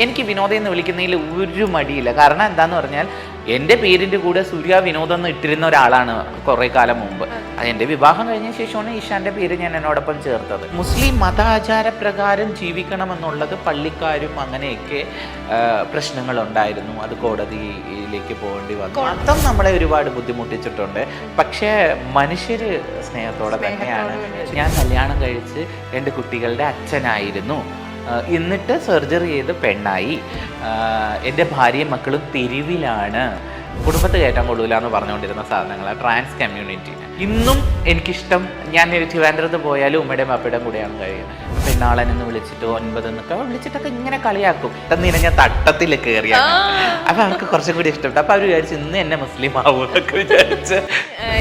എനിക്ക് വിനോദം എന്ന് വിളിക്കുന്നതിൽ ഒരു മടിയില്ല. കാരണം എന്താന്ന് പറഞ്ഞാൽ എന്റെ പേരിന്റെ കൂടെ സൂര്യ വിനോദം എന്ന് ഇട്ടിരുന്ന ഒരാളാണ് കുറേ കാലം മുമ്പ്. അത് എന്റെ വിവാഹം കഴിഞ്ഞ ശേഷമാണ് ഈശാന്റെ പേര് ഞാൻ എന്നോടൊപ്പം ചേർത്തത്. മുസ്ലിം മതാചാര പ്രകാരം ജീവിക്കണമെന്നുള്ളത് പള്ളിക്കാരും അങ്ങനെയൊക്കെ പ്രശ്നങ്ങൾ പ്രശ്നങ്ങളുണ്ടായിരുന്നു. അത് കോടതിയിലേക്ക് പോകേണ്ടി വന്നു. മതം നമ്മളെ ഒരുപാട് ബുദ്ധിമുട്ടിച്ചിട്ടുണ്ട്. പക്ഷേ മനുഷ്യര് സ്നേഹത്തോടെ തന്നെയാണ്. ഞാൻ കല്യാണം കഴിച്ച് രണ്ട് കുട്ടികളുടെ അച്ഛനായിരുന്നു. എന്നിട്ട് സർജറി ചെയ്ത് പെണ്ണായി. എന്റെ ഭാര്യയും മക്കളും തെരുവിലാണ്. കുടുംബത്തെ കയറ്റാൻ കൊള്ളൂല എന്ന് പറഞ്ഞുകൊണ്ടിരുന്ന സാധനങ്ങളാണ് ട്രാൻസ് കമ്മ്യൂണിറ്റി ഇന്നും എനിക്കിഷ്ടം ഞാൻ തിരുവനന്തപുരത്ത് പോയാലും ഉമ്മയുടെയും അപ്പയുടെയും കൂടെയാണ് കഴിയുന്നത്. പെണ്ണാളൻ എന്ന് വിളിച്ചിട്ട് ഒൻപത് എന്നൊക്കെ വിളിച്ചിട്ടൊക്കെ ഇങ്ങനെ കളിയാക്കും. തന്നീനെ ഞാൻ തട്ടത്തിൽ കയറിയ അപ്പൊ അവർക്ക് കുറച്ചും കൂടി ഇഷ്ടപ്പെട്ടു. അപ്പൊ അവർ വിചാരിച്ചു ഇന്ന് എന്നെ മുസ്ലിം ആവും എന്നൊക്കെ വിചാരിച്ച്.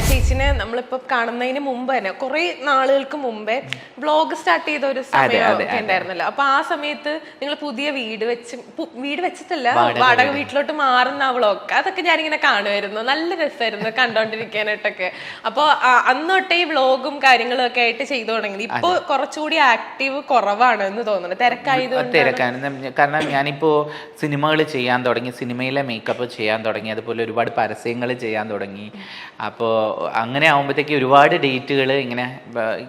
ചേച്ചിനെ നമ്മളിപ്പോ കാണുന്നതിന് മുമ്പ് തന്നെ കുറെ നാളുകൾക്ക് മുമ്പേ വ്ളോഗ് സ്റ്റാർട്ട് ചെയ്ത ഒരു സമയം ഉണ്ടായിരുന്നല്ലോ. അപ്പൊ ആ സമയത്ത് നിങ്ങൾ പുതിയ വീട് വെച്ച് വീട് വെച്ചിട്ടല്ല വാടക വീട്ടിലോട്ട് മാറുന്ന ആ വ്ളോഗ് അതൊക്കെ ഞാനിങ്ങനെ കാണുമായിരുന്നു. നല്ല രസമായിരുന്നു കണ്ടോണ്ടിരിക്കാനായിട്ടൊക്കെ. അപ്പൊ അന്ന് തൊട്ടേ ഈ വ്ളോഗും കാര്യങ്ങളും ഒക്കെ ആയിട്ട് ചെയ്തു തുടങ്ങി. ഇപ്പൊ കുറച്ചുകൂടി ആക്റ്റീവ് കുറവാണ് എന്ന് തോന്നുന്നു. തിരക്കായത് തിരക്കാണ്. കാരണം ഞാനിപ്പോൾ സിനിമകൾ ചെയ്യാൻ തുടങ്ങി സിനിമയിലെ മേക്കപ്പ് ചെയ്യാൻ തുടങ്ങി അതുപോലെ ഒരുപാട് പരസ്യങ്ങൾ ചെയ്യാൻ തുടങ്ങി. അപ്പോൾ അങ്ങനെ ആകുമ്പോഴത്തേക്ക് ഒരുപാട് ഡേറ്റുകൾ ഇങ്ങനെ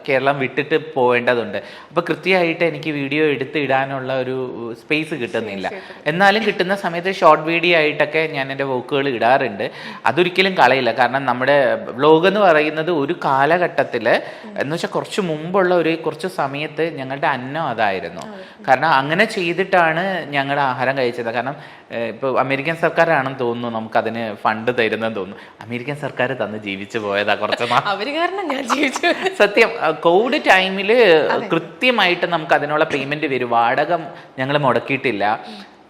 കേരളം വിട്ടിട്ട് പോകേണ്ടതുണ്ട് അപ്പോൾ കൃത്യമായിട്ട് എനിക്ക് വീഡിയോ എടുത്ത് ഇടാനുള്ള ഒരു സ്പേസ് കിട്ടുന്നില്ല. എന്നാലും കിട്ടുന്ന സമയത്ത് ഷോർട്ട് വീഡിയോ ആയിട്ടൊക്കെ ഞാൻ എന്റെ വർക്കുകൾ ഇടാറുണ്ട്. അതൊരിക്കലും കളയില്ല. കാരണം നമ്മുടെ വ്ലോഗ് എന്ന് പറയുന്നത് ഒരു കാലഘട്ടത്തിൽ എന്ന് വെച്ചാൽ കുറച്ച് മുമ്പുള്ള ഒരു കുറച്ച് സമയത്ത് ഞങ്ങളുടെ അന്നം അതായിരുന്നു. കാരണം അങ്ങനെ ചെയ്തിട്ടാണ് ഞങ്ങളുടെ ആഹാരം കഴിച്ചത്. കാരണം ഇപ്പൊ അമേരിക്കൻ സർക്കാരാണെന്ന് തോന്നുന്നു നമുക്ക് നമുക്കതിന് ഫണ്ട് തരുന്നെന്ന് തോന്നുന്നു. അമേരിക്കൻ സർക്കാർ തന്ന് ജീവിച്ചു പോയതാ കുറച്ച് സത്യം കോവിഡ് ടൈമിൽ കൃത്യമായിട്ട് നമുക്ക് അതിനുള്ള പേയ്മെന്റ് വരും. വാടക ഞങ്ങൾ മുടക്കിയിട്ടില്ല.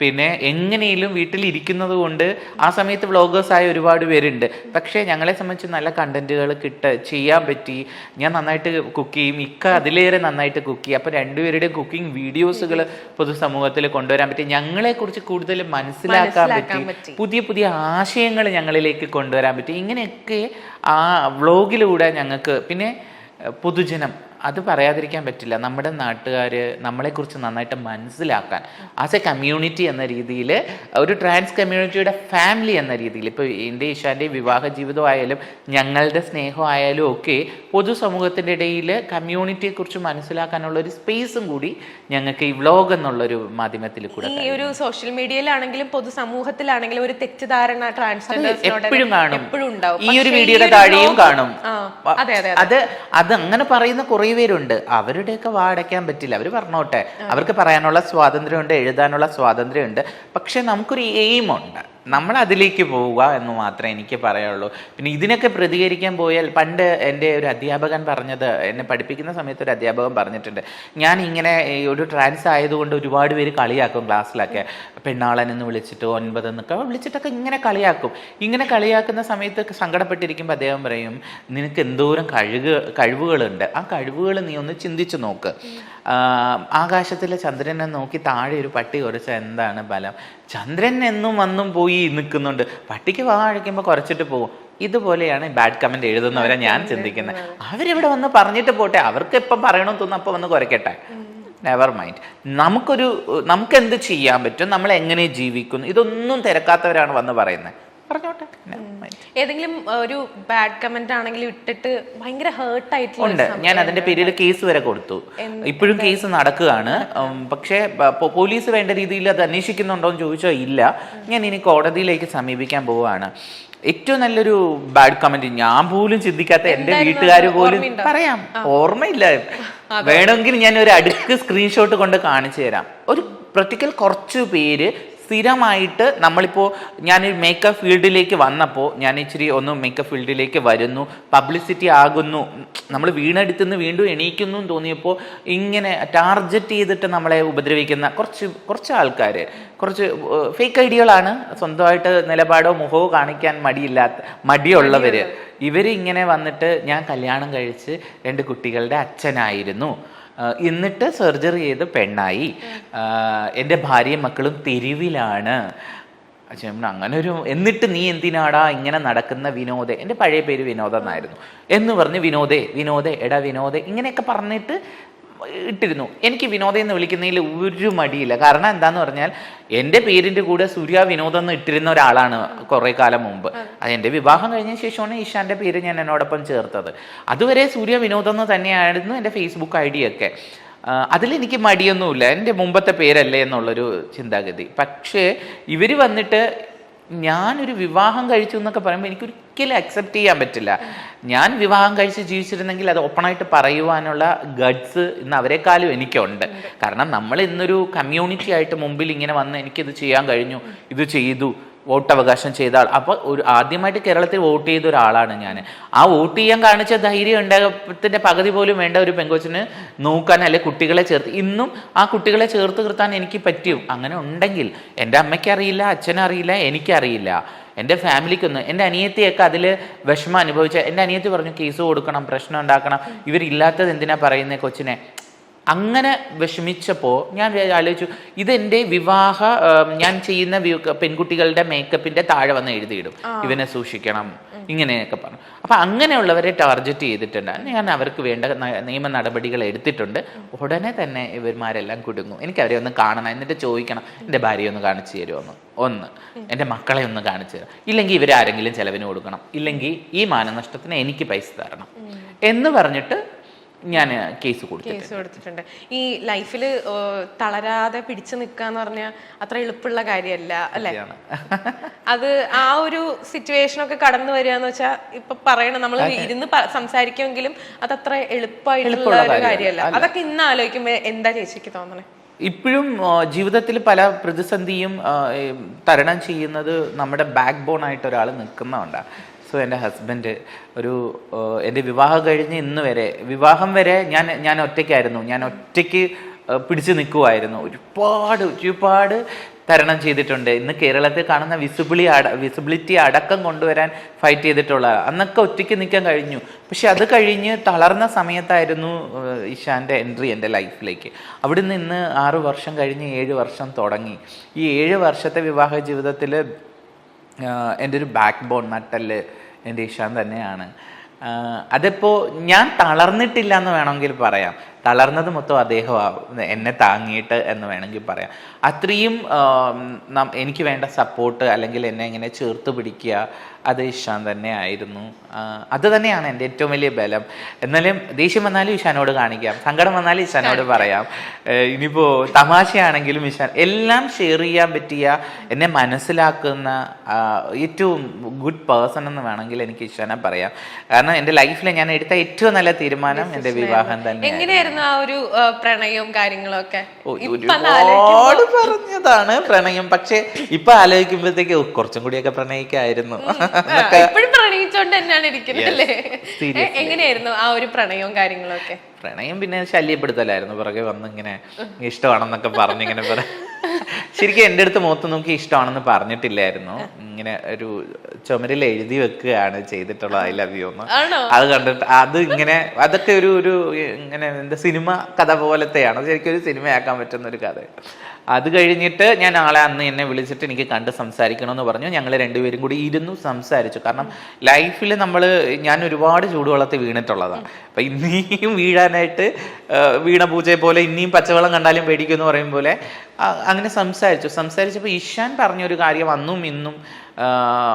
പിന്നെ എങ്ങനെയും വീട്ടിൽ ഇരിക്കുന്നത് കൊണ്ട് ആ സമയത്ത് വ്ളോഗേഴ്സ് ആയ ഒരുപാട് പേരുണ്ട്. പക്ഷേ ഞങ്ങളെ സംബന്ധിച്ച് നല്ല കണ്ടന്റുകൾ കിട്ട ചെയ്യാൻ പറ്റി. ഞാൻ നന്നായിട്ട് കുക്ക് ചെയ്യും. ഇക്ക അതിലേറെ നന്നായിട്ട് കുക്ക് ചെയ്യും. അപ്പോൾ രണ്ടുപേരുടെയും കുക്കിംഗ് വീഡിയോസുകൾ പൊതുസമൂഹത്തിൽ കൊണ്ടുവരാൻ പറ്റി. ഞങ്ങളെക്കുറിച്ച് കൂടുതൽ മനസ്സിലാക്കാൻ പറ്റി. പുതിയ പുതിയ ആശയങ്ങൾ ഞങ്ങളിലേക്ക് കൊണ്ടുവരാൻ പറ്റി. ഇങ്ങനെയൊക്കെ ആ വ്ളോഗിലൂടെ ഞങ്ങൾക്ക് പിന്നെ പൊതുജനം അത് പറയാതിരിക്കാൻ പറ്റില്ല. നമ്മുടെ നാട്ടുകാർ നമ്മളെക്കുറിച്ച് നന്നായിട്ട് മനസ്സിലാക്കാൻ. ആസ് എ കമ്മ്യൂണിറ്റി എന്ന രീതിയിൽ ഒരു ട്രാൻസ് കമ്മ്യൂണിറ്റിയുടെ ഫാമിലി എന്ന രീതിയിൽ ഇപ്പോൾ എന്റെ ഈശാന്റെ വിവാഹ ജീവിതമായാലും ഞങ്ങളുടെ സ്നേഹമായാലും ഒക്കെ പൊതുസമൂഹത്തിന്റെ ഇടയിൽ കമ്മ്യൂണിറ്റിയെക്കുറിച്ച് മനസ്സിലാക്കാനുള്ള ഒരു സ്പേസും കൂടി ഞങ്ങൾക്ക് ഈ വ്ളോഗ് എന്നുള്ളൊരു മാധ്യമത്തിൽ കൂടെ ഈ ഒരു സോഷ്യൽ മീഡിയയിലാണെങ്കിലും പൊതുസമൂഹത്തിലാണെങ്കിലും ഒരു തെറ്റിദ്ധാരണ ട്രാൻസ് എപ്പോഴും കാണും. ഈ ഒരു വീഡിയോയുടെ താഴെയും കാണും. അത് അത് അങ്ങനെ പറയുന്ന കുറേ പേരുണ്ട് അവരുടെയൊക്കെ വാടയ്ക്കാൻ പറ്റില്ല. അവർ പറഞ്ഞോട്ടെ. അവർക്ക് പറയാനുള്ള സ്വാതന്ത്ര്യമുണ്ട് എഴുതാനുള്ള സ്വാതന്ത്ര്യമുണ്ട്. പക്ഷെ നമുക്കൊരു എയിമുണ്ട് ഉണ്ട്. നമ്മൾ അതിലേക്ക് പോവുക എന്ന് മാത്രമേ എനിക്ക് പറയുള്ളൂ പിന്നെ ഇതിനൊക്കെ പ്രതികരിക്കാൻ പോയാൽ പണ്ട് എന്റെ ഒരു അധ്യാപകൻ പറഞ്ഞത് എന്നെ പഠിപ്പിക്കുന്ന സമയത്ത് ഒരു അധ്യാപകൻ പറഞ്ഞിട്ടുണ്ട് ഞാൻ ഇങ്ങനെ ഒരു ട്രാൻസ് ആയതുകൊണ്ട് ഒരുപാട് പേര് കളിയാക്കും ക്ലാസ്സിലൊക്കെ. പെണ്ണാളൻ എന്ന് വിളിച്ചിട്ട് ഒൻപത് എന്നൊക്കെ വിളിച്ചിട്ടൊക്കെ ഇങ്ങനെ കളിയാക്കും. ഇങ്ങനെ കളിയാക്കുന്ന സമയത്ത് സങ്കടപ്പെട്ടിരിക്കുമ്പോൾ അദ്ദേഹം പറയും നിനക്ക് എന്തോരം കഴിവ് കഴിവുകളുണ്ട്. ആ കഴിവുകൾ നീ ഒന്ന് ചിന്തിച്ചു നോക്ക്. ആകാശത്തിലെ ചന്ദ്രനെ നോക്കി താഴെ ഒരു പട്ടി കുറച്ച എന്താണ് ബലം? ചന്ദ്രൻ എന്നും വന്നും പോയി നിൽക്കുന്നുണ്ട്. പട്ടിക്ക് വാ അഴിക്കുമ്പോൾ കുറച്ചിട്ട് പോകും ഇതുപോലെയാണ് ബാഡ് കമന്റ് എഴുതുന്നവരെ ഞാൻ ചിന്തിക്കുന്നത്. അവരിവിടെ വന്ന് പറഞ്ഞിട്ട് പോട്ടെ. അവർക്ക് എപ്പം പറയണമെന്ന് തോന്നുന്നു അപ്പം വന്ന് കുറയ്ക്കട്ടെ. നെവർ മൈൻഡ് നമുക്കൊരു നമുക്ക് എന്ത് ചെയ്യാൻ പറ്റും? നമ്മൾ എങ്ങനെ ജീവിക്കുന്നു? ഇതൊന്നും തിരക്കാത്തവരാണ് വന്ന് പറയുന്നത്. പറഞ്ഞോട്ടെ. ഏതെങ്കിലും ഒരു ബാഡ് കമന്റ് ആണെങ്കിലും ഇട്ടിട്ട് ഭയങ്കര ഹേർട്ട് ആയിട്ടുള്ള ഉണ്ട്. ഞാൻ അതിന്റെ പേരിൽ കേസ് വരെ കൊടുത്തു. ഇപ്പോഴും കേസ് നടക്കുകയാണ്. പക്ഷേ പോലീസ് വേണ്ട രീതിയിൽ അത് അന്വേഷിക്കുന്നുണ്ടോ എന്ന് ചോദിച്ചാൽ ഇല്ല. ഞാൻ ഇനി കോടതിയിലേക്ക് സമീപിക്കാൻ പോവുകയാണ്. ഏറ്റവും നല്ലൊരു ബാഡ് കമന്റ് ഞാൻ പോലും ചിന്തിക്കാത്ത എന്റെ വീട്ടുകാർ പോലും പറയാം. ഓർമ്മയില്ല. വേണമെങ്കിൽ ഞാൻ ഒരു അടുക്ക് സ്ക്രീൻഷോട്ട് കൊണ്ട് കാണിച്ചു തരാം. ഒരു പ്രത്യേക കുറച്ച് പേര് സ്ഥിരമായിട്ട് നമ്മളിപ്പോൾ ഞാൻ മേക്കപ്പ് ഫീൽഡിലേക്ക് വന്നപ്പോൾ ഞാൻ ഇച്ചിരി ഒന്ന് മേക്കപ്പ് ഫീൽഡിലേക്ക് വരുന്നു പബ്ലിസിറ്റി ആകുന്നു നമ്മൾ വീണെടുത്തുനിന്ന് വീണ്ടും എണീക്കുന്നു എന്ന് തോന്നിയപ്പോൾ ഇങ്ങനെ ടാർജറ്റ് ചെയ്തിട്ട് നമ്മളെ ഉപദ്രവിക്കുന്ന കുറച്ച് കുറച്ച് ആൾക്കാർ കുറച്ച് ഫേക്ക് ഐഡിയകളാണ് സ്വന്തമായിട്ട് നിലപാടോ മുഖമോ കാണിക്കാൻ മടിയില്ലാത്ത മടിയുള്ളവർ ഇവർ ഇങ്ങനെ വന്നിട്ട് ഞാൻ കല്യാണം കഴിച്ച് രണ്ട് കുട്ടികളുടെ അച്ഛനായിരുന്നു. എന്നിട്ട് സർജറി ചെയ്ത് പെണ്ണായി. എന്റെ ഭാര്യയും മക്കളും തെരുവിലാണ്. അങ്ങനെ ഒരു എന്നിട്ട് നീ എന്തിനാടാ ഇങ്ങനെ നടക്കുന്ന വിനോദേ? എന്റെ പഴയ പേര് വിനോദം എന്നായിരുന്നു. എന്ന് പറഞ്ഞ് വിനോദേ വിനോദേ എടാ വിനോദേ ഇങ്ങനെയൊക്കെ പറഞ്ഞിട്ട് ഇട്ടിരുന്നു. എനിക്ക് വിനോദം എന്ന് വിളിക്കുന്നതിൽ ഒരു മടിയില്ല. കാരണം എന്താന്ന് പറഞ്ഞാൽ എന്റെ പേരിന്റെ കൂടെ സൂര്യ വിനോദം എന്ന് ഇട്ടിരുന്ന ഒരാളാണ് കുറേ കാലം മുമ്പ്. എന്റെ വിവാഹം കഴിഞ്ഞ ശേഷമാണ് ഈശാന്റെ പേര് ഞാൻ എന്നോടൊപ്പം ചേർത്തത്. അതുവരെ സൂര്യ വിനോദം എന്ന് തന്നെയായിരുന്നു എന്റെ ഫേസ്ബുക്ക് ഐ ഡി ഒക്കെ അതിലെനിക്ക് മടിയൊന്നുമില്ല. എന്റെ മുമ്പത്തെ പേരല്ലേ എന്നുള്ളൊരു ചിന്താഗതി. പക്ഷേ ഇവർ വന്നിട്ട് ഞാനൊരു വിവാഹം കഴിച്ചു എന്നൊക്കെ പറയുമ്പോൾ എനിക്ക് ഒരിക്കലും അക്സെപ്റ്റ് ചെയ്യാൻ പറ്റില്ല. ഞാൻ വിവാഹം കഴിച്ച് ജീവിച്ചിരുന്നെങ്കിൽ അത് ഓപ്പണായിട്ട് പറയുവാനുള്ള ഗഡ്സ് ഇന്ന് അവരെക്കാളും എനിക്കുണ്ട്. കാരണം നമ്മൾ ഇന്നൊരു കമ്മ്യൂണിറ്റി ആയിട്ട് മുമ്പിൽ ഇങ്ങനെ വന്ന് എനിക്കിത് ചെയ്യാൻ കഴിഞ്ഞു ഇത് ചെയ്തു. വോട്ടവകാശം ചെയ്ത ആൾ അപ്പോൾ ഒരു ആദ്യമായിട്ട് കേരളത്തിൽ വോട്ട് ചെയ്ത ഒരാളാണ് ഞാൻ ആ വോട്ട് ചെയ്യാൻ കാണിച്ച ധൈര്യം ഉണ്ടാകത്തിന്റെ പകുതി പോലും വേണ്ട ഒരു പെങ്കൊച്ചിന് നോക്കാൻ അല്ലെ കുട്ടികളെ ചേർത്ത്. ഇന്നും ആ കുട്ടികളെ ചേർത്ത് നിർത്താൻ എനിക്ക് പറ്റും. അങ്ങനെ ഉണ്ടെങ്കിൽ എന്റെ അമ്മയ്ക്ക് അറിയില്ല അച്ഛനറിയില്ല എനിക്കറിയില്ല എന്റെ ഫാമിലിക്കൊന്നും എന്റെ അനിയത്തിയൊക്കെ അതിൽ വിഷമം അനുഭവിച്ച എന്റെ അനിയത്തി പറഞ്ഞു കേസ് കൊടുക്കണം പ്രശ്നം ഉണ്ടാക്കണം. ഇവരില്ലാത്തത് എന്തിനാ പറയുന്നത് കൊച്ചിനെ? അങ്ങനെ വിഷമിച്ചപ്പോൾ ഞാൻ ആലോചിച്ചു ഇതെന്റെ വിവാഹ ഞാൻ ചെയ്യുന്ന പെൺകുട്ടികളുടെ മേക്കപ്പിന്റെ താഴെ വന്ന് എഴുതിയിടും. ഇവനെ സൂക്ഷിക്കണം. ഇങ്ങനെയൊക്കെ പറഞ്ഞു. അപ്പൊ അങ്ങനെയുള്ളവരെ ടാർജറ്റ് ചെയ്തിട്ടുണ്ട്. ഞാൻ അവർക്ക് വേണ്ട നിയമ നടപടികൾ എടുത്തിട്ടുണ്ട്. ഉടനെ തന്നെ ഇവന്മാരെല്ലാം കുടുങ്ങും. എനിക്ക് അവരെ ഒന്ന് കാണണം. എന്നിട്ട് ചോദിക്കണം എന്റെ ഭാര്യയെ ഒന്ന് കാണിച്ചു തരുമോ ഒന്ന്. എന്റെ മക്കളെ ഒന്ന് കാണിച്ചു തരാം. ഇല്ലെങ്കിൽ ഇവരാരെങ്കിലും ചെലവിന് കൊടുക്കണം. ഇല്ലെങ്കിൽ ഈ മാനനഷ്ടത്തിന് എനിക്ക് പൈസ തരണം. എന്ന് പറഞ്ഞിട്ട് ഞാൻ കേസ് കൊടുത്തു കേസ് കൊടുത്തിട്ടുണ്ട്. ഈ ലൈഫിൽ തളരാതെ പിടിച്ചു നിൽക്കാന്ന് പറഞ്ഞാൽ അത്ര എളുപ്പമുള്ള കാര്യമല്ല അല്ലെ? അത് ആ ഒരു സിറ്റുവേഷൻ ഒക്കെ കടന്നു വരിക എന്ന് വെച്ചാൽ ഇപ്പൊ പറയണം. നമ്മൾ ഇരുന്ന് പ- സംസാരിക്കുമെങ്കിലും അത് അത്ര എളുപ്പമായിട്ടുള്ള ഒരു കാര്യമല്ല. അതൊക്കെ ഇന്ന് ആലോചിക്കുമ്പോ എന്താ ചേച്ചിക്ക് തോന്നണേ? ഇപ്പോഴും ജീവിതത്തിൽ പല പ്രതിസന്ധിയും ആ, ഏ, തരണം ചെയ്യുന്നത് നമ്മുടെ ബാക്ക് ബോൺ ആയിട്ട് ഒരാൾ നിൽക്കുന്നതുകൊണ്ടാണ് സോ എന്റെ ഹസ്ബൻഡ് ഒരു എന്റെ വിവാഹം കഴിഞ്ഞ് ഇന്ന് വരെ വിവാഹം വരെ ഞാൻ ഞാൻ ഒറ്റയ്ക്കായിരുന്നു. ഞാൻ ഒറ്റയ്ക്ക് പിടിച്ചു നിൽക്കുമായിരുന്നു ഒരുപാട് ഒരുപാട് തരണം ചെയ്തിട്ടുണ്ട്. ഇന്ന് കേരളത്തിൽ കാണുന്ന വിസിബിളി അട വിസിബിലിറ്റി അടക്കം കൊണ്ടുവരാൻ ഫൈറ്റ് ചെയ്തിട്ടുള്ള അന്നൊക്കെ ഒറ്റയ്ക്ക് നിൽക്കാൻ കഴിഞ്ഞു. പക്ഷെ അത് കഴിഞ്ഞ് തളർന്ന സമയത്തായിരുന്നു ഇഷാന്റെ എൻട്രി എന്റെ ലൈഫിലേക്ക്. അവിടുന്ന് ഇന്ന് ആറു വർഷം കഴിഞ്ഞ് ഏഴ് വർഷം തുടങ്ങി. ഈ ഏഴ് വർഷത്തെ വിവാഹ ജീവിതത്തിൽ എന്റെ ഒരു ബാക്ക് ബോൺ നട്ടൽ എന്റെ ഇഷാൻ തന്നെയാണ്. അതിപ്പോൾ ഞാൻ തളർന്നിട്ടില്ല എന്ന് വേണമെങ്കിൽ പറയാം. തളർന്നത് മൊത്തം അദ്ദേഹം എന്നെ താങ്ങിയിട്ട് എന്ന് വേണമെങ്കിൽ പറയാം. അത്രയും എനിക്ക് വേണ്ട സപ്പോർട്ട് അല്ലെങ്കിൽ എന്നെ ഇങ്ങനെ ചേർത്ത് പിടിക്കുക അത് ഇഷാൻ തന്നെ ആയിരുന്നു അത് തന്നെയാണ് എന്റെ ഏറ്റവും വലിയ ബലം. എന്നാലും ദേഷ്യം വന്നാലും ഇഷാനോട് കാണിക്കാം. സങ്കടം വന്നാലും ഇഷാനോട് പറയാം. ഇനിയിപ്പോൾ തമാശയാണെങ്കിലും ഇഷാൻ എല്ലാം ഷെയർ ചെയ്യാൻ പറ്റിയ എന്നെ മനസ്സിലാക്കുന്ന ഏറ്റവും ഗുഡ് പേഴ്സൺ എന്ന് വേണമെങ്കിൽ എനിക്ക് ഇഷാനെ പറയാം. കാരണം എന്റെ ലൈഫിൽ ഞാൻ എടുത്ത ഏറ്റവും നല്ല തീരുമാനം എന്റെ വിവാഹം തന്നെ എങ്ങനെയായിരുന്നു ആ ഒരു പ്രണയവും കാര്യങ്ങളൊക്കെ ഒരുപാട് പറഞ്ഞതാണ് പ്രണയം. പക്ഷെ ഇപ്പൊ ആലോചിക്കുമ്പോഴത്തേക്ക് "ഓ, കുറച്ചും കൂടിയൊക്കെ പ്രണയിക്കായിരുന്നു. ഇപ്പോഴും പ്രണയിച്ചോണ്ട് തന്നെയാണ് ഇരിക്കുന്നത് അല്ലേ? എങ്ങനെയായിരുന്നു ആ ഒരു പ്രണയവും കാര്യങ്ങളും ഒക്കെ? പ്രണയം പിന്നെ ശല്യപ്പെടുത്തലായിരുന്നു. പുറകെ വന്ന് ഇങ്ങനെ ഇഷ്ടമാണെന്നൊക്കെ പറഞ്ഞിങ്ങനെ പറ ശരിക്കും എന്റെ അടുത്ത് മുഖത്ത് നോക്കി ഇഷ്ടമാണെന്ന് പറഞ്ഞിട്ടില്ലായിരുന്നു. ഇങ്ങനെ ഒരു ചുമരിൽ എഴുതി വെക്കുകയാണ് ചെയ്തിട്ടുള്ള ഐ ലവ് യു എന്ന്. അത് കണ്ടിട്ട് അത് ഇങ്ങനെ അതൊക്കെ ഒരു ഒരു ഇങ്ങനെ എന്താ സിനിമ കഥ പോലത്തെയാണ്. ശരിക്കും ഒരു സിനിമയാക്കാൻ പറ്റുന്ന ഒരു കഥ. അത് കഴിഞ്ഞിട്ട് ഞാൻ ആളെ അന്ന് എന്നെ വിളിച്ചിട്ട് എനിക്ക് കണ്ട് സംസാരിക്കണമെന്ന് പറഞ്ഞു. ഞങ്ങൾ രണ്ടുപേരും കൂടി ഇരുന്നു സംസാരിച്ചു. കാരണം ലൈഫിൽ നമ്മൾ ഞാൻ ഒരുപാട് ചൂടുവെള്ളത്തിൽ വീണിട്ടുള്ളതാണ് അപ്പൊ ഇനിയും വീഴാനായിട്ട് വീണ പൂജയെ പോലെ ഇനിയും പച്ചവെള്ളം കണ്ടാലും പേടിക്കും എന്ന് പറയും പോലെ അങ്ങനെ സംസാരിച്ചു. സംസാരിച്ചപ്പോൾ ഇഷാൻ പറഞ്ഞൊരു കാര്യം അന്നും ഇന്നും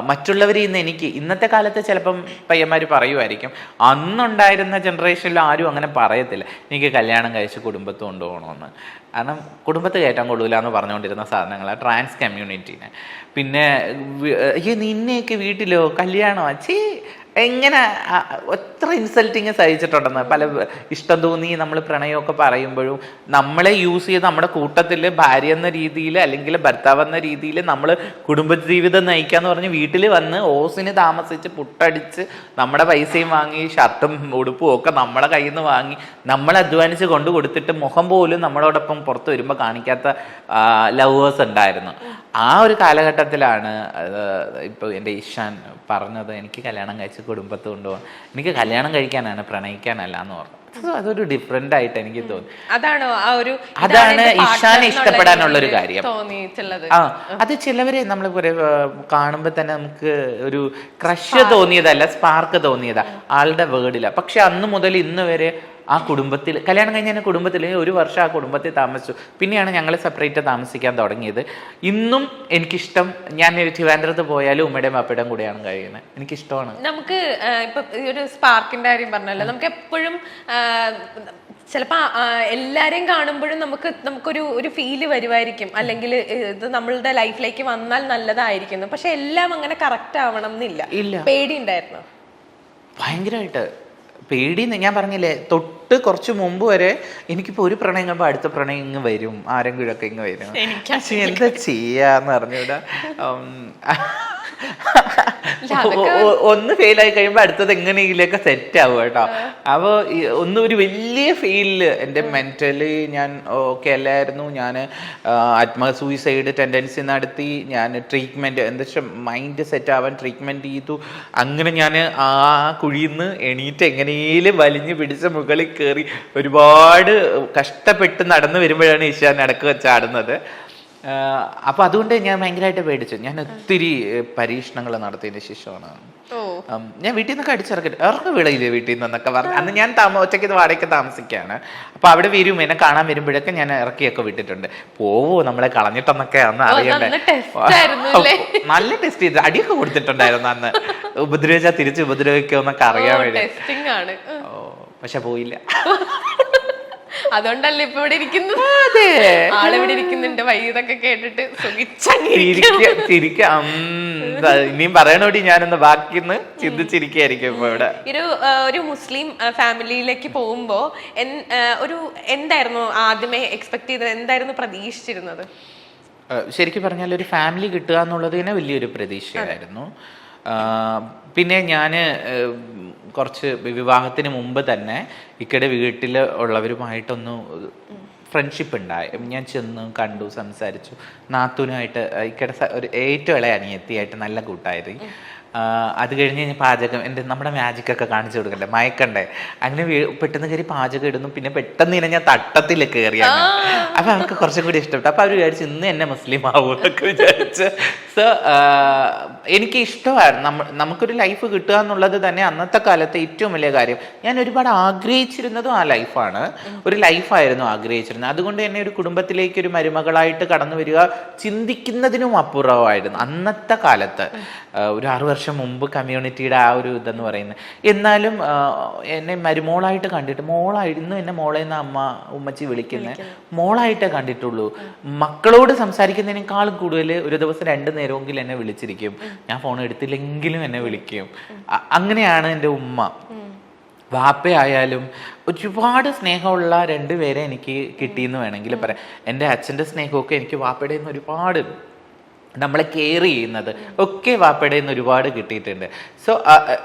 മറ്റുള്ളവരിൽ നിന്ന് എനിക്ക് ഇന്നത്തെ കാലത്ത് ചിലപ്പം പയ്യന്മാർ പറയുമായിരിക്കും അന്നുണ്ടായിരുന്ന ജനറേഷനിൽ ആരും അങ്ങനെ പറയത്തില്ല. എനിക്ക് കല്യാണം കഴിച്ച് കുടുംബത്ത് കൊണ്ടുപോകണമെന്ന്. കാരണം കുടുംബത്ത് കയറ്റാൻ കൊള്ളൂല എന്ന് പറഞ്ഞുകൊണ്ടിരുന്ന സാധനങ്ങളാണ് ട്രാൻസ് കമ്മ്യൂണിറ്റീനെ പിന്നെ അയ്യോ നിന്നെയൊക്കെ വീട്ടിലോ? കല്യാണമോ? ചീ എങ്ങനെ എത്ര ഇൻസൾട്ടിങ് സഹിച്ചിട്ടുണ്ടെന്ന്. പല ഇഷ്ടം തോന്നി നമ്മൾ പ്രണയമൊക്കെ പറയുമ്പോഴും നമ്മളെ യൂസ് ചെയ്ത് നമ്മുടെ കൂട്ടത്തിൽ ഭാര്യ എന്ന രീതിയിൽ അല്ലെങ്കിൽ ഭർത്താവ് എന്ന രീതിയിൽ നമ്മൾ കുടുംബജീവിതം നയിക്കാന്ന് പറഞ്ഞ് വീട്ടിൽ വന്ന് ഓസിന് താമസിച്ച് പുട്ടടിച്ച് നമ്മുടെ പൈസയും വാങ്ങി ഷർട്ടും ഉടുപ്പും ഒക്കെ നമ്മളെ കയ്യിൽ നിന്ന് വാങ്ങി നമ്മൾ അധ്വാനിച്ച് കൊണ്ടു കൊടുത്തിട്ട് മുഖം പോലും നമ്മളോടൊപ്പം പുറത്ത് വരുമ്പോൾ കാണിക്കാത്ത ലവേഴ്സ് ഉണ്ടായിരുന്നു. ആ ഒരു കാലഘട്ടത്തിലാണ് ഇപ്പോൾ എന്റെ ഇഷാൻ പറഞ്ഞത് എനിക്ക് കല്യാണം കഴിച്ച് കുടുംബത്ത് കൊണ്ടുപോകാം എനിക്ക് കല്യാണം കഴിക്കാനാണ് പ്രണയിക്കാനല്ല എന്ന് പറഞ്ഞു അതൊരു ഡിഫറെന്റ് ആയിട്ട് എനിക്ക് തോന്നി. അതാണോ ആ ഒരു അതാണ് ഇഷാനെ ഇഷ്ടപ്പെടാനുള്ള ഒരു കാര്യം. ആ അത് ചിലവരെ നമ്മൾ കാണുമ്പോൾ തന്നെ നമുക്ക് ഒരു ക്രഷ് തോന്നിയതല്ല സ്പാർക്ക് തോന്നിയതാ ആളുടെ വേർഡില പക്ഷെ അന്ന് മുതൽ ഇന്ന് വരെ ആ കുടുംബത്തിൽ കല്യാണം കഴിഞ്ഞ എന്റെ കുടുംബത്തിൽ ഒരു വർഷം ആ കുടുംബത്തിൽ താമസിച്ചു. പിന്നെയാണ് ഞങ്ങൾ സെപ്പറേറ്റ് താമസിക്കാൻ തുടങ്ങിയത്. ഇന്നും എനിക്കിഷ്ടം ഞാൻ തിരുവനന്തപുരത്ത് പോയാലും ഉമ്മയുടെയും പാപ്പയുടെയും കൂടെയാണ് കഴിയുന്നത്. എനിക്കിഷ്ടമാണ്. നമുക്ക് ഇപ്പം ഈ ഒരു സ്പാർക്കിന്റെ കാര്യം പറഞ്ഞല്ലോ. നമുക്ക് എപ്പോഴും ചിലപ്പോൾ എല്ലാവരെയും കാണുമ്പോഴും നമുക്ക് നമുക്കൊരു ഒരു ഫീൽ വരുമായിരിക്കും. അല്ലെങ്കിൽ ഇത് നമ്മളുടെ ലൈഫിലേക്ക് വന്നാൽ നല്ലതായിരിക്കുന്നു. പക്ഷെ എല്ലാം അങ്ങനെ കറക്റ്റ് ആവണം എന്നില്ല. പേടി ഉണ്ടായിരുന്നു ഭയങ്കരമായിട്ട് പേടി ഞാൻ പറഞ്ഞില്ലേ തൊട്ട് കുറച്ച് മുമ്പ് വരെ എനിക്കിപ്പോ ഒരു പ്രണയം കഴിയുമ്പോൾ അടുത്ത പ്രണയം ഇങ്ങ് വരും ആരെങ്കിലും ഒക്കെ ഇങ്ങ് വരും. എന്താ ചെയ്യാന്ന് ഒ- ഒന്ന് ഫെയിൽ ആയി കഴിയുമ്പോൾ അടുത്തത് എങ്ങനെയെങ്കിലൊക്കെ സെറ്റ് ആവും കേട്ടോ. അപ്പോൾ ഒന്ന് ഒരു വലിയ ഫെയിലിൽ എന്റെ മെന്റലി ഞാൻ ഓക്കെ അല്ലായിരുന്നു. ഞാൻ ആത്മ സൂയിസൈഡ് ടെൻഡൻസി നടത്തി. ഞാൻ ട്രീറ്റ്മെന്റ് എന്താ വെച്ചാൽ മൈൻഡ് സെറ്റ് ആവാൻ ട്രീറ്റ്മെന്റ് ചെയ്തു. അങ്ങനെ ഞാൻ ആ കുഴിയിൽ നിന്ന് എണീറ്റ് എങ്ങനെയും വലിഞ്ഞു പിടിച്ച മുകളിൽ കയറി ഒരുപാട് കഷ്ടപ്പെട്ട് നടന്നു വരുമ്പോഴാണ് ഈശാൻ നടക്ക് വെച്ചാടുന്നത് ആഹ് അപ്പൊ അതുകൊണ്ട് ഞാൻ ഭയങ്കരമായിട്ട് പേടിച്ചു. ഞാൻ ഒത്തിരി പരീക്ഷണങ്ങൾ നടത്തിയതിന് ശേഷമാണ്. ഞാൻ വീട്ടിൽ നിന്നൊക്കെ അടിച്ചിറക്കി ഇറങ്ങ വിളയില്ലേ വീട്ടിൽ നിന്നൊക്കെ പറഞ്ഞു. അന്ന് ഞാൻ താമ ഒറ്റയ്ക്ക് വാടകയ്ക്ക് താമസിക്കുകയാണ്. അപ്പൊ അവിടെ വരും എന്നെ കാണാൻ വരുമ്പോഴൊക്കെ ഞാൻ ഇറക്കിയൊക്കെ വിട്ടിട്ടുണ്ട്. പോവോ നമ്മളെ കളഞ്ഞിട്ടെന്നൊക്കെ അന്ന് അറിയണ്ടേ. നല്ല ടെസ്റ്റ് ചെയ്ത്. അടിയൊക്കെ കൊടുത്തിട്ടുണ്ടായിരുന്നു അന്ന്. ഉപദ്രവിച്ചാൽ തിരിച്ച് ഉപദ്രവിക്കുമെന്നൊക്കെ അറിയാൻ വേണ്ടി. പക്ഷെ പോയില്ല. അതുകൊണ്ടല്ലേ ഇപ്പൊ ഇവിടെ ഇരിക്കുന്നത്? ആൾ ആളിവിടെ ഇരിക്കുന്നുണ്ട്. വൈകിട്ടൊക്കെ കേട്ടിട്ട് ഇനിയും പറയണോടി ഞാനൊന്ന് ബാക്കിന്ന് ചിന്തിച്ചിരിക്കായിരിക്കും ഇപ്പൊ ഇവിടെ. ഒരു ഒരു മുസ്ലിം ഫാമിലിയിലേക്ക് പോകുമ്പോ എൻ- ഒരു എന്തായിരുന്നു ആദ്യമേ എക്സ്പെക്ട് ചെയ്തത്? എന്തായിരുന്നു പ്രതീക്ഷിച്ചിരുന്നത്? ശരിക്കും പറഞ്ഞാൽ ഒരു ഫാമിലി കിട്ടുക എന്നുള്ളത് തന്നെ വലിയൊരു പ്രതീക്ഷയായിരുന്നു. പിന്നെ ഞാൻ കുറച്ച് വിവാഹത്തിന് മുമ്പ് തന്നെ ഇക്കടെ വീട്ടിൽ ഉള്ളവരുമായിട്ടൊന്ന് ഫ്രണ്ട്ഷിപ്പ് ഉണ്ടായി. ഞാൻ ചെന്ന് കണ്ടു സംസാരിച്ചു. നാത്തൂനുമായിട്ട് ഇക്കടെ ഒരു ഏറ്റവും ഇളയ അനിയത്തിയായിട്ട് നല്ല കൂട്ടായി. ആഹ് അത് കഴിഞ്ഞ് ഞാൻ പാചകം. എന്റെ നമ്മുടെ മാജിക്കൊക്കെ കാണിച്ചു കൊടുക്കണ്ടേ? മയക്കണ്ടേ? അങ്ങനെ പെട്ടെന്ന് കയറി പാചകം ഇടുന്നു. പിന്നെ പെട്ടെന്ന് ഇങ്ങനെ ഞാൻ തട്ടത്തിൽ കയറിയാണ് അപ്പൊ അവർക്ക് കുറച്ചും കൂടി ഇഷ്ടപ്പെട്ടു. അപ്പൊ അവർ വിചാരിച്ചു ഇന്ന് എന്നെ മുസ്ലിം ആവും എന്നൊക്കെ വിചാരിച്ച്. സോ എനിക്ക് ഇഷ്ടമായിരുന്നു. നമ്മ നമുക്കൊരു ലൈഫ് കിട്ടുക എന്നുള്ളത് തന്നെ അന്നത്തെ കാലത്തെ ഏറ്റവും വലിയ കാര്യം. ഞാൻ ഒരുപാട് ആഗ്രഹിച്ചിരുന്നതും ആ ലൈഫാണ് ഒരു ലൈഫായിരുന്നു ആഗ്രഹിച്ചിരുന്നത്. അതുകൊണ്ട് തന്നെ ഒരു കുടുംബത്തിലേക്ക് ഒരു മരുമകളായിട്ട് കടന്നു വരിക ചിന്തിക്കുന്നതിനും അപ്പുറമായിരുന്നു അന്നത്തെ കാലത്ത്. ഒരു ആറു വർഷം മുമ്പ് കമ്മ്യൂണിറ്റിയുടെ ആ ഒരു ഇതെന്ന് പറയുന്നത്. എന്നാലും എന്നെ മരുമോളായിട്ട് കണ്ടിട്ട് മോളായിരുന്നു എന്നെ മോളെ നിന്ന് അമ്മ ഉമ്മച്ചി വിളിക്കുന്നത് മോളായിട്ടേ കണ്ടിട്ടുള്ളൂ. മക്കളോട് സംസാരിക്കുന്നതിനേക്കാളും കൂടുതൽ ഒരു ദിവസം രണ്ട് നേരമെങ്കിലും എന്നെ വിളിച്ചിരിക്കും. ഞാൻ ഫോൺ എടുത്തില്ലെങ്കിലും എന്നെ വിളിക്കും. അങ്ങനെയാണ് എന്റെ ഉമ്മ. വാപ്പയായാലും ഒരുപാട് സ്നേഹമുള്ള രണ്ടുപേരെ എനിക്ക് കിട്ടിയെന്ന് വേണമെങ്കിൽ പറയാം. എന്റെ അച്ഛന്റെ സ്നേഹമൊക്കെ എനിക്ക് വാപ്പയുടെ നിന്ന് ഒരുപാട് നമ്മളെ കെയർ ചെയ്യുന്നത്. ഒക്കെ വാപ്പയുടെ നിന്ന് ഒരുപാട് കിട്ടിയിട്ടുണ്ട്. സോ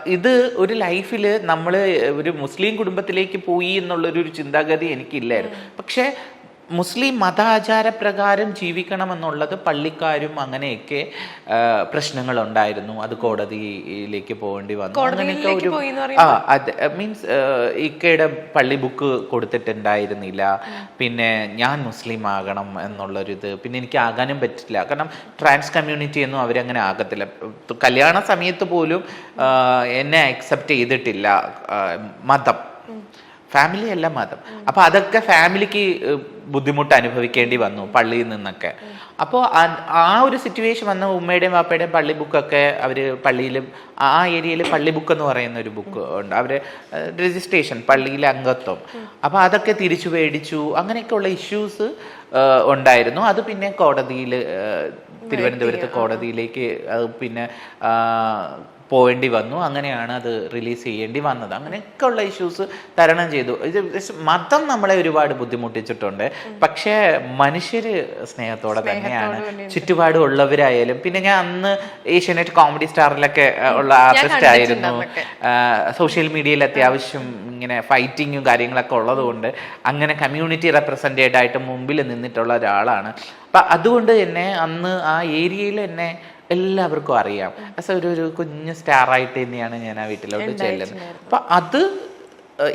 ഇത് ഒരു ലൈഫിൽ നമ്മൾ ഒരു മുസ്ലിം കുടുംബത്തിലേക്ക് പോയി എന്നുള്ളൊരു ചിന്താഗതി എനിക്കില്ലായിരുന്നു. പക്ഷേ മുസ്ലിം മതാചാരപ്രകാരം ജീവിക്കണമെന്നുള്ളത് പള്ളിക്കാരും അങ്ങനെയൊക്കെ പ്രശ്നങ്ങൾ ഉണ്ടായിരുന്നു അത് കോടതിയിലേക്ക് പോകേണ്ടി വന്നു. അങ്ങനെയൊക്കെ ഒരു ആ അത് മീൻസ് ഇക്കയുടെ പള്ളി ബുക്ക് കൊടുത്തിട്ടുണ്ടായിരുന്നില്ല. പിന്നെ ഞാൻ മുസ്ലിം ആകണം എന്നുള്ളൊരിത് പിന്നെ എനിക്ക് ആകാനും പറ്റില്ല. കാരണം ട്രാൻസ് കമ്മ്യൂണിറ്റി ഒന്നും അവരങ്ങനെ ആകത്തില്ല. കല്യാണ സമയത്ത് പോലും എന്നെ അക്സെപ്റ്റ് ചെയ്തിട്ടില്ല മതം. ഫാമിലി അല്ല മതം അപ്പൊ അതൊക്കെ ഫാമിലിക്ക് ബുദ്ധിമുട്ട് അനുഭവിക്കേണ്ടി വന്നു പള്ളിയിൽ നിന്നൊക്കെ. അപ്പോൾ ആ ഒരു സിറ്റുവേഷൻ വന്ന ഉമ്മയുടെയും വാപ്പയുടെയും പള്ളി ബുക്കൊക്കെ അവർ പള്ളിയിലും ആ ഏരിയയിൽ പള്ളി ബുക്ക് എന്ന് പറയുന്ന ഒരു ബുക്ക് ഉണ്ട്. അവർ രജിസ്ട്രേഷൻ പള്ളിയിലെ അംഗത്വം. അപ്പോൾ അതൊക്കെ തിരിച്ചു മേടിച്ചു. അങ്ങനെയൊക്കെയുള്ള ഇഷ്യൂസ് ഉണ്ടായിരുന്നു. അത് പിന്നെ കോടതിയിൽ തിരുവനന്തപുരത്ത് കോടതിയിലേക്ക് പിന്നെ പോവേണ്ടി വന്നു. അങ്ങനെയാണ് അത് റിലീസ് ചെയ്യേണ്ടി വന്നത്. അങ്ങനെയൊക്കെ ഉള്ള ഇഷ്യൂസ് തരണം ചെയ്തു. ഇത് മതം നമ്മളെ ഒരുപാട് ബുദ്ധിമുട്ടിച്ചിട്ടുണ്ട്. പക്ഷേ മനുഷ്യര് സ്നേഹത്തോടെ തന്നെയാണ്. ചുറ്റുപാടും ഉള്ളവരായാലും പിന്നെ ഞാൻ അന്ന് ഏഷ്യാനെറ്റ് കോമഡി സ്റ്റാറിലൊക്കെ ഉള്ള ആർട്ടിസ്റ്റ് ആയിരുന്നു. സോഷ്യൽ മീഡിയയിൽ അത്യാവശ്യം ഇങ്ങനെ ഫൈറ്റിങ്ങും കാര്യങ്ങളൊക്കെ ഉള്ളതുകൊണ്ട് അങ്ങനെ കമ്മ്യൂണിറ്റി റെപ്രസെന്റേറ്റീവ് ആയിട്ട് മുമ്പിൽ നിന്നിട്ടുള്ള ഒരാളാണ്. അപ്പം അതുകൊണ്ട് തന്നെ അന്ന് ആ ഏരിയയിൽ എന്നെ എല്ലാവർക്കും അറിയാം. ആസ് ഒരു ഒരു കുഞ്ഞു സ്റ്റാർ ആയിട്ട് തന്നെയാണ് ഞാൻ ആ വീട്ടിലോട്ട് ചെല്ലുന്നത്. അപ്പൊ അത്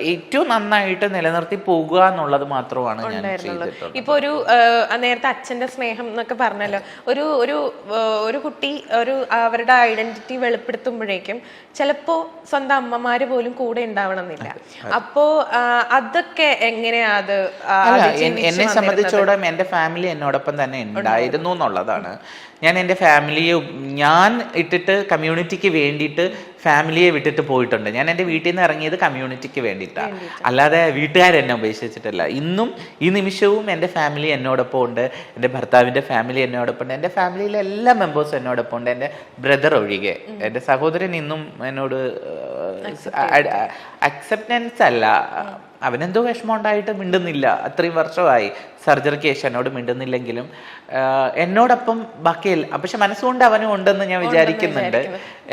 ഏറ്റവും നന്നായിട്ട് നിലനിർത്തി പോകുക എന്നുള്ളത് മാത്രമാണ് ഞാൻ ചെയ്തിട്ടുള്ളത്. ഇപ്പൊ ഒരു നേരത്തെ അച്ഛന്റെ സ്നേഹം എന്നൊക്കെ പറഞ്ഞല്ലോ. ഒരു ഒരു ഒരു കുട്ടി ഒരു അവരുടെ ഐഡന്റിറ്റി വെളിപ്പെടുത്തുമ്പോഴേക്കും ചിലപ്പോ സ്വന്തം അമ്മമാര് പോലും കൂടെ ഉണ്ടാവണമെന്നില്ല. അപ്പോ അതൊക്കെ എങ്ങനെയാ അത് എന്നെ സംബന്ധിച്ചോടും എന്റെ ഫാമിലി എന്നോടൊപ്പം തന്നെ ഉണ്ടായിരുന്നു. എന്നുള്ളതാണ്. ഞാൻ എന്റെ ഫാമിലിയെ ഞാൻ ഇട്ടിട്ട് കമ്മ്യൂണിറ്റിക്ക് വേണ്ടിയിട്ട് ഫാമിലിയെ വിട്ടിട്ട് പോയിട്ടുണ്ട്. ഞാൻ എന്റെ വീട്ടിൽ നിന്ന് ഇറങ്ങിയത് കമ്മ്യൂണിറ്റിക്ക് വേണ്ടിയിട്ടാണ് അല്ലാതെ വീട്ടുകാരെന്നെ ഉപേക്ഷിച്ചിട്ടില്ല. ഇന്നും ഈ നിമിഷവും എന്റെ ഫാമിലി എന്നോടൊപ്പം ഉണ്ട്. എന്റെ ഭർത്താവിന്റെ ഫാമിലി എന്നോടൊപ്പം ഉണ്ട്. എന്റെ ഫാമിലിയിലെ എല്ലാ മെമ്പേഴ്സും എന്നോടൊപ്പം ഉണ്ട്. എന്റെ ബ്രദർ ഒഴികെ. എന്റെ സഹോദരൻ ഇന്നും എന്നോട് അക്സെപ്റ്റൻസ് അല്ല. അവനെന്തോ വിഷമം ഉണ്ടായിട്ട് മിണ്ടുന്നില്ല. അത്രയും വർഷമായി. സർജറിക്ക് ശേഷം എന്നോട് മിണ്ടുന്നില്ലെങ്കിലും എന്നോടൊപ്പം ബാക്കി പക്ഷെ മനസ്സുകൊണ്ട് അവനും ഉണ്ടെന്ന് ഞാൻ വിചാരിക്കുന്നുണ്ട്.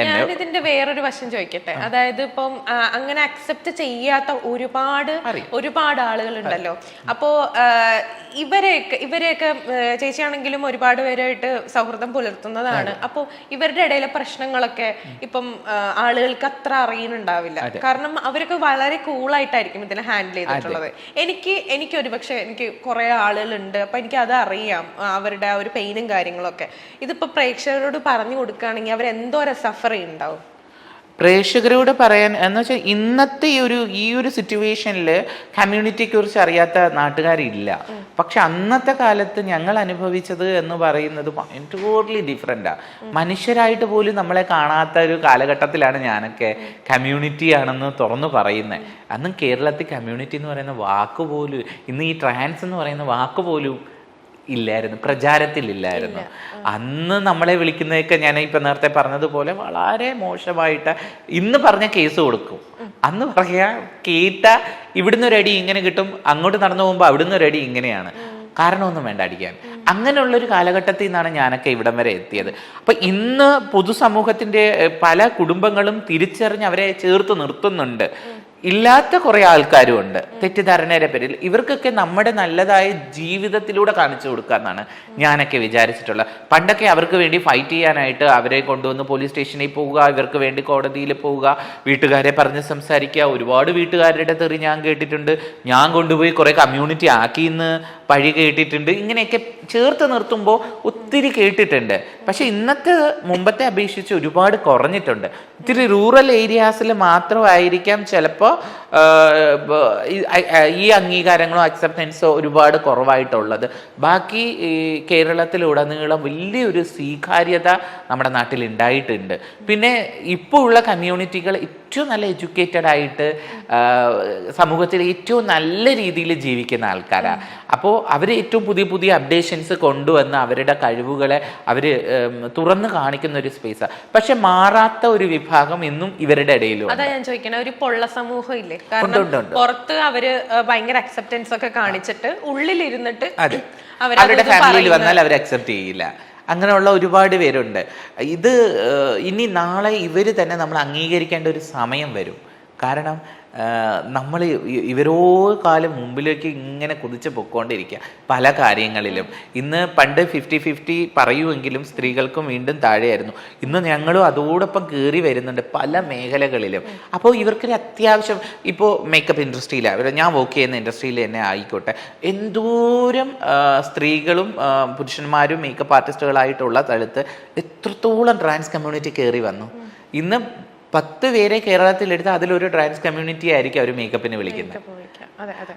ഞാൻ ഇതിന്റെ വേറൊരു വശം ചോദിക്കട്ടെ? അതായത് ഇപ്പം അങ്ങനെ അക്സെപ്റ്റ് ചെയ്യാത്ത ഒരുപാട് ഒരുപാട് ആളുകൾ ഉണ്ടല്ലോ അപ്പോ ഇവരെയൊക്കെ ഇവരെയൊക്കെ ചേച്ചിയാണെങ്കിലും ഒരുപാട് പേരായിട്ട് സൗഹൃദം പുലർത്തുന്നതാണ്. അപ്പോ ഇവരുടെ ഇടയിലെ പ്രശ്നങ്ങളൊക്കെ ഇപ്പം ആളുകൾക്ക് അത്ര അറിയുന്നുണ്ടാവില്ല. കാരണം അവരൊക്കെ വളരെ കൂളായിട്ടായിരിക്കും ഇതിനെ ഹാൻഡിൽ ചെയ്തിട്ടുള്ളത്. എനിക്ക് എനിക്ക് ഒരുപക്ഷെ എനിക്ക് കുറെ ആളുകളുണ്ട്. അപ്പൊ എനിക്ക് അത് അറിയാം അവരുടെ ആ ഒരു പെയിനും കാര്യങ്ങളൊക്കെ. ഇതിപ്പോ പ്രേക്ഷകരോട് പറഞ്ഞു കൊടുക്കുകയാണെങ്കിൽ അവർ എന്തോരം സഫർ ചെയ്യുന്നുണ്ടാവും പ്രേക്ഷകരോട് പറയാൻ എന്ന് വെച്ചാൽ ഇന്നത്തെ ഒരു ഈ ഒരു സിറ്റുവേഷനിൽ കമ്മ്യൂണിറ്റിയെ കുറിച്ച് അറിയാത്ത നാട്ടുകാരില്ല. പക്ഷെ അന്നത്തെ കാലത്ത് ഞങ്ങൾ അനുഭവിച്ചത് എന്ന് പറയുന്നത് ടോട്ടലി ഡിഫറെന്റാണ് മനുഷ്യരായിട്ട് പോലും നമ്മളെ കാണാത്ത ഒരു കാലഘട്ടത്തിലാണ് ഞാനൊക്കെ കമ്മ്യൂണിറ്റി ആണെന്ന് തുറന്നു പറയുന്നത് അന്നും കേരളത്തിൽ കമ്മ്യൂണിറ്റി എന്ന് പറയുന്ന വാക്ക് പോലും ഇന്ന് ഈ ട്രാൻസ് എന്ന് പറയുന്ന വാക്ക് പോലും ഇല്ലായിരുന്നു. പ്രചാരത്തിലില്ലായിരുന്നു. അന്ന് നമ്മളെ വിളിക്കുന്നതൊക്കെ ഞാൻ ഇപ്പൊ നേരത്തെ പറഞ്ഞതുപോലെ വളരെ മോശമായിട്ട് ഇന്ന് പറഞ്ഞ കേസ് കൊടുക്കും. അന്ന് പറയാ കേട്ട ഇവിടുന്ന് ഒരു അടി ഇങ്ങനെ കിട്ടും അങ്ങോട്ട് നടന്നു പോകുമ്പോൾ അവിടുന്ന് ഒരു അടി ഇങ്ങനെയാണ്. കാരണമൊന്നും വേണ്ട അടിക്കാൻ. അങ്ങനെയുള്ള ഒരു കാലഘട്ടത്തിൽ നിന്നാണ് ഞാനൊക്കെ ഇവിടം വരെ എത്തിയത്. അപ്പൊ ഇന്ന് പൊതുസമൂഹത്തിന്റെ പല കുടുംബങ്ങളും തിരിച്ചറിഞ്ഞ് അവരെ ചേർത്ത് നിർത്തുന്നുണ്ട്. ഇല്ലാത്ത കുറെ ആൾക്കാരും ഉണ്ട് തെറ്റിദ്ധാരണയുടെ പേരിൽ. ഇവർക്കൊക്കെ നമ്മുടെ നല്ലതായ ജീവിതത്തിലൂടെ കാണിച്ചു കൊടുക്കാന്നാണ് ഞാനൊക്കെ വിചാരിച്ചിട്ടുള്ളത് പണ്ടൊക്കെ അവർക്ക് വേണ്ടി ഫൈറ്റ് ചെയ്യാനായിട്ട് അവരെ കൊണ്ടുവന്ന് പോലീസ് സ്റ്റേഷനിൽ പോവുക ഇവർക്ക് വേണ്ടി കോടതിയിൽ പോവുക വീട്ടുകാരെ പറഞ്ഞ് സംസാരിക്കുക. ഒരുപാട് വീട്ടുകാരുടെ തെറി ഞാൻ കേട്ടിട്ടുണ്ട്. ഞാൻ കൊണ്ടുപോയി കുറെ കമ്മ്യൂണിറ്റി ആക്കിന്ന് പഴി കേട്ടിട്ടുണ്ട്. ഇങ്ങനെയൊക്കെ ചേർത്ത് നിർത്തുമ്പോൾ ഒത്തിരി കേട്ടിട്ടുണ്ട്. പക്ഷെ ഇന്നത്തെ മുമ്പത്തെ അപേക്ഷിച്ച് ഒരുപാട് കുറഞ്ഞിട്ടുണ്ട്. ഇത്തിരി റൂറൽ ഏരിയാസിൽ മാത്രമായിരിക്കാം ചിലപ്പോൾ ഈ അംഗീകാരങ്ങളോ അക്സെപ്റ്റൻസോ ഒരുപാട് കുറവായിട്ടുള്ളത്. ബാക്കി കേരളത്തിലുടനീളം വലിയൊരു സ്വീകാര്യത നമ്മുടെ നാട്ടിൽ ഉണ്ടായിട്ടുണ്ട് പിന്നെ ഇപ്പോൾ ഉള്ള കമ്മ്യൂണിറ്റികൾ ഏറ്റവും നല്ല എഡ്യൂക്കേറ്റഡ് ആയിട്ട് സമൂഹത്തിൽ ഏറ്റവും നല്ല രീതിയിൽ ജീവിക്കുന്ന ആൾക്കാരാണ് അപ്പോൾ അവർ ഏറ്റവും പുതിയ പുതിയ അപ്ഡേഷൻസ് കൊണ്ടുവന്ന് അവരുടെ കഴിവുകളെ അവർ തുറന്ന് കാണിക്കുന്ന ഒരു സ്പേസാണ് പക്ഷെ മാറാത്ത ഒരു വിഭാഗം ഇന്നും ഇവരുടെ ഇടയിലും അതാ ഞാൻ ചോദിക്കണേ ഒരു പൊള്ള സമൂഹം ഇല്ലേ കാരണം. പുറത്ത് അവർ ഭയങ്കര അക്സെപ്റ്റൻസ് ഒക്കെ കാണിച്ചിട്ട് ഉള്ളിലിരുന്നിട്ട് അവരുടെ ഫാമിലിയിൽ വന്നാൽ അവർ അക്സെപ്റ്റ് ചെയ്യില്ല. അങ്ങനെയുള്ള ഒരുപാട് പേരുണ്ട്. ഇത് ഇനി നാളെ ഇവർ തന്നെ നമ്മൾ അംഗീകരിക്കേണ്ട ഒരു സമയം വരും. കാരണം നമ്മൾ ഇവരോ കാലം മുമ്പിലേക്ക് ഇങ്ങനെ കുതിച്ച് പൊക്കോണ്ടിരിക്കുക പല കാര്യങ്ങളിലും. ഇന്ന് പണ്ട് ഫിഫ്റ്റി ഫിഫ്റ്റി പറയുമെങ്കിലും സ്ത്രീകൾക്കും വീണ്ടും താഴെയായിരുന്നു. ഇന്ന് ഞങ്ങളും അതോടൊപ്പം കയറി വരുന്നുണ്ട് പല മേഖലകളിലും. അപ്പോൾ ഇവർക്കൊരു അത്യാവശ്യം ഇപ്പോൾ മേക്കപ്പ് ഇൻഡസ്ട്രിയിലാണ് ഞാൻ വർക്ക് ചെയ്യുന്ന ഇൻഡസ്ട്രിയിൽ തന്നെ ആയിക്കോട്ടെ. എന്തോരം സ്ത്രീകളും പുരുഷന്മാരും മേക്കപ്പ് ആർട്ടിസ്റ്റുകളായിട്ടുള്ള സ്ഥലത്ത് എത്രത്തോളം ട്രാൻസ് കമ്മ്യൂണിറ്റി കയറി വന്നു. ഇന്ന് പത്ത് പേരെ കേരളത്തിലെടുത്ത് അതിലൊരു ട്രാൻസ് കമ്മ്യൂണിറ്റി ആയിരിക്കും അവർ മേക്കപ്പിന് വിളിക്കുന്നത്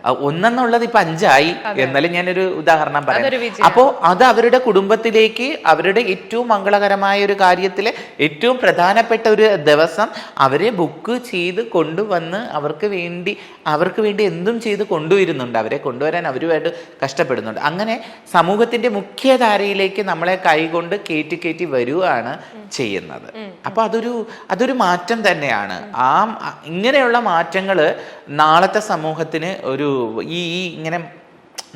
ഒന്നെന്നുള്ളത് ഇപ്പൊ അഞ്ചായി. എന്നാലും ഞാനൊരു ഉദാഹരണം പറയാം. അപ്പോ അത് അവരുടെ കുടുംബത്തിലേക്ക് അവരുടെ ഏറ്റവും മംഗളകരമായ ഒരു കാര്യത്തിലെ ഏറ്റവും പ്രധാനപ്പെട്ട ഒരു ദിവസം അവരെ ബുക്ക് ചെയ്ത് കൊണ്ടുവന്ന് അവർക്ക് വേണ്ടി അവർക്ക് വേണ്ടി എന്തും ചെയ്ത് കൊണ്ടുവരുന്നുണ്ട്. അവരെ കൊണ്ടുവരാൻ അവരുമായിട്ട് കഷ്ടപ്പെടുന്നുണ്ട്. അങ്ങനെ സമൂഹത്തിന്റെ മുഖ്യധാരയിലേക്ക് നമ്മളെ കൈകൊണ്ട് കയറ്റി കയറ്റി വരുവാണ് ചെയ്യുന്നത്. അപ്പൊ അതൊരു അതൊരു മാറ്റം തന്നെയാണ്. ആ ഇങ്ങനെയുള്ള മാറ്റങ്ങൾ നാളത്തെ സമൂഹത്തിന് ഒരു ഈ ഇങ്ങനെ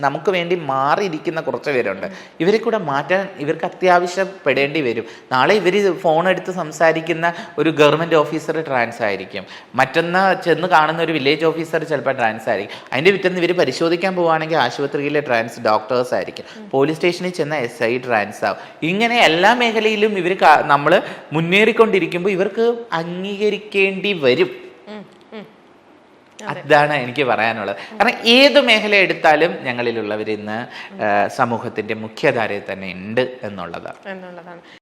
നമുക്ക് വേണ്ടി മാറിയിരിക്കുന്ന കുറച്ച് പേരുണ്ട്. ഇവരെ കൂടെ മാറ്റാൻ ഇവർക്ക് അത്യാവശ്യപ്പെടേണ്ടി വരും. നാളെ ഇവർ ഫോൺ എടുത്ത് സംസാരിക്കുന്ന ഒരു ഗവൺമെന്റ് ഓഫീസർ ട്രാൻസ് ആയിരിക്കും. മറ്റൊന്ന് ചെന്ന് കാണുന്ന ഒരു വില്ലേജ് ഓഫീസർ ചിലപ്പോൾ ട്രാൻസ് ആയിരിക്കും. അതിന്റെ വിറ്റന്ന് ഇവർ പരിശോധിക്കാൻ പോവുകയാണെങ്കിൽ ആശുപത്രിയിലെ ട്രാൻസ് ഡോക്ടേഴ്സ് ആയിരിക്കും. പോലീസ് സ്റ്റേഷനിൽ ചെന്ന എസ് ഐ ട്രാൻസ് ആവും. ഇങ്ങനെ എല്ലാ മേഖലയിലും ഇവർ നമ്മൾ മുന്നേറിക്കൊണ്ടിരിക്കുമ്പോൾ ഇവർക്ക് അംഗീകരിക്കേണ്ടി വരും. അതാണ് എനിക്ക് പറയാനുള്ളത്. കാരണം ഏത് മേഖല എടുത്താലും ഞങ്ങളിലുള്ളവർ ഇന്ന് സമൂഹത്തിന്റെ മുഖ്യധാരയിൽ തന്നെ ഉണ്ട് എന്നുള്ളതാണ്. എന്നുള്ളതാണ്.